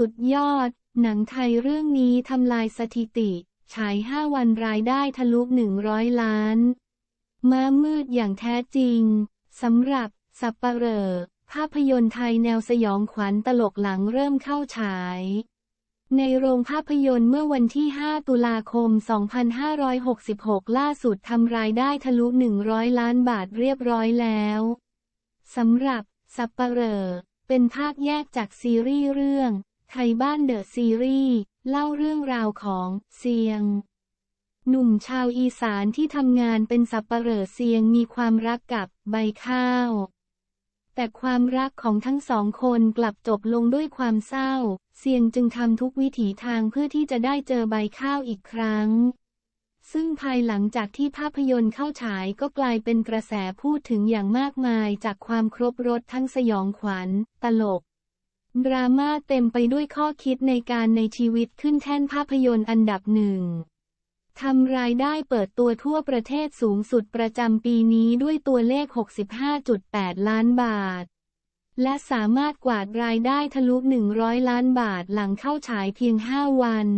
สุดยอด หนังไทยเรื่องนี้ทำลายสถิติ ฉาย 5 วันรายได้ทะลุ 100 ล้าน ม้ามืดอย่างแท้จริง สำหรับสับปะเหร่อภาพยนตร์ไทยแนวสยองขวัญตลกหลังเริ่มเข้าฉาย ในโรงภาพยนตร์เมื่อวันที่ 5 ตุลาคม 2566 ล่าสุดทำรายได้ทะลุ 100 ล้านบาทเรียบร้อยแล้วสำหรับสับปะเหร่อเป็นภาคแยกจากซีรีส์เรื่อง ไทยบ้านเดอะซีรีส์เล่าเรื่องราวของเซียง หนุ่มชาวอีสานที่ทำงานเป็นสับปะเหร่อเซียงมีความรักกับใบข้าว แต่ความรักของทั้งสองคนกลับจบลงด้วยความเศร้า เซียงจึงทำทุกวิถีทางเพื่อที่จะได้เจอใบข้าวอีกครั้ง ซึ่งภายหลังจากที่ภาพยนตร์เข้าฉายก็กลายเป็นกระแสพูดถึงอย่างมากมายจากความครบรถทั้งสยองขวัญ ตลก ดราม่าเต็มไปด้วยข้อคิดในการในชีวิตขึ้นแท่นภาพยนตร์อันดับหนึ่งทำรายได้เปิดตัวทั่วประเทศสูงสุดประจำปีนี้ด้วยตัวเลข 65.8 ล้านบาท และสามารถกวาดรายได้ทะลุ 100 ล้านบาทหลังเข้าฉายเพียง 5 วัน